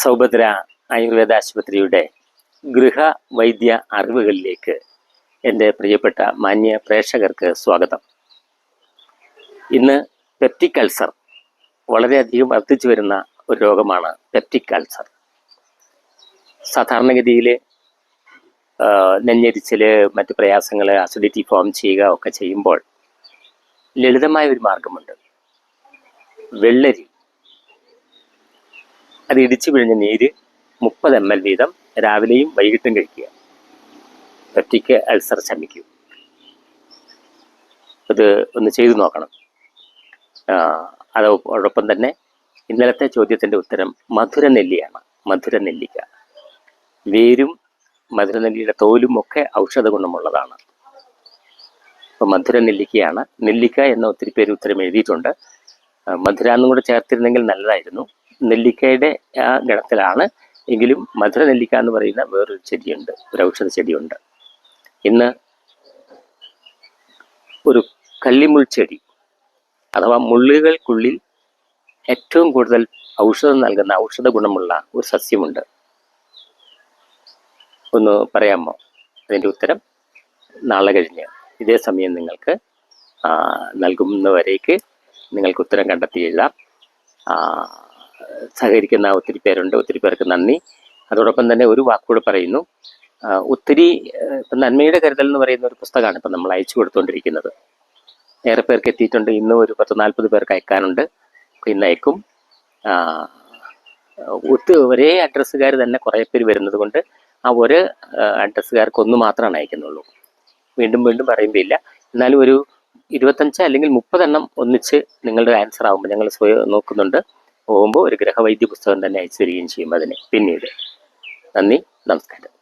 സൗഭദ്ര ആയുർവേദ ആശുപത്രിയുടെ ഗൃഹ വൈദ്യ അറിവുകളിലേക്ക് എന്റെ പ്രിയപ്പെട്ട മാന്യ പ്രേക്ഷകർക്ക് സ്വാഗതം. ഇന്ന് പെപ്റ്റിക് അൾസർ വളരെയധികം വർദ്ധിച്ചു വരുന്ന ഒരു രോഗമാണ് പെപ്റ്റിക് അൾസർ. സാധാരണഗതിയിൽ നെഞ്ഞരിച്ചിൽ മറ്റു പ്രയാസങ്ങൾ അസിഡിറ്റി ഫോം ചെയ്യുക ഒക്കെ ചെയ്യുമ്പോൾ ലളിതമായ ഒരു മാർഗമുണ്ട്. വെള്ളരി അത് ഇടിച്ചു പിഴിഞ്ഞ നീര് മുപ്പത് എം എൽ വീതം രാവിലെയും വൈകിട്ടും കഴിക്കുക. ഒറ്റയ്ക്ക് അൾസർ ശമിക്കും. അത് ഒന്ന് ചെയ്തു നോക്കണം. അതോടൊപ്പം തന്നെ ഇന്നലത്തെ ചോദ്യത്തിന്റെ ഉത്തരം മധുര നെല്ലിയാണ്. മധുര നെല്ലിക്ക. വേരും മധുര നെല്ലിയുടെ തോലും ഒക്കെ ഔഷധ ഗുണമുള്ളതാണ്. അപ്പോൾ മധുര നെല്ലിക്കയാണ്. നെല്ലിക്ക എന്ന ഒത്തിരി പേര് ഉത്തരം എഴുതിയിട്ടുണ്ട്. മധുര എന്നും കൂടെ ചേർത്തിരുന്നെങ്കിൽ നല്ലതായിരുന്നു. നെല്ലിക്കയുടെ ആ ഗണത്തിലാണ്. എങ്കിലും മധുര നെല്ലിക്ക എന്ന് പറയുന്ന വേറൊരു ചെടിയുണ്ട് ഒരു ഔഷധ ചെടിയുണ്ട്. ഇന്ന് ഒരു കല്ലിമുൾ ചെടി അഥവാ മുള്ളുകൾക്കുള്ളിൽ ഏറ്റവും കൂടുതൽ ഔഷധം നൽകുന്ന ഔഷധ ഗുണമുള്ള ഒരു സസ്യമുണ്ട്. ഒന്ന് പറയാമോ അതിന്റെ ഉത്തരം? നാളെ കഴിഞ്ഞ്. ഇതേ സമയം നിങ്ങൾക്ക് നൽകുന്നവരേക്ക് നിങ്ങൾക്ക് ഉത്തരം കണ്ടെത്തി എഴുതാം. സഹകരിക്കുന്ന ഒത്തിരി പേരുണ്ട് ഒത്തിരി പേർക്ക് നന്ദി. അതോടൊപ്പം തന്നെ ഒരു വാക്കുകൂടെ പറയുന്നു. ഒത്തിരി ഇപ്പം നന്മയുടെ കരുതൽ എന്ന് പറയുന്ന ഒരു പുസ്തകമാണ് ഇപ്പം നമ്മൾ അയച്ചു കൊടുത്തുകൊണ്ടിരിക്കുന്നത് ഏറെ പേർക്ക് എത്തിയിട്ടുണ്ട്. ഇന്നും ഒരു പത്ത് നാൽപ്പത് പേർക്ക് അയക്കാനുണ്ട്. ഇന്ന് അയക്കും. ഒത്തിരി ഒത്ത് ഒരേ അഡ്രസ്സുകാർ തന്നെ കുറേ പേര് വരുന്നത് കൊണ്ട് ആ ഒരു അഡ്രസ്സുകാർക്ക് ഒന്ന് മാത്രമാണ് അയക്കുന്നുള്ളൂ. വീണ്ടും വീണ്ടും പറയുമ്പോൾ ഇല്ല എന്നാലും ഒരു ഇരുപത്തഞ്ച് അല്ലെങ്കിൽ മുപ്പതെണ്ണം ഒന്നിച്ച് നിങ്ങളുടെ ആൻസർ ആകുമ്പോൾ ഞങ്ങൾ സ്വയം നോക്കുന്നുണ്ട്. പോകുമ്പോൾ ഒരു ഗ്രഹവൈദ്യ പുസ്തകം തന്നെ അയച്ചു തരികയും ചെയ്യും അതിന്. പിന്നീട്. നന്ദി നമസ്കാരം.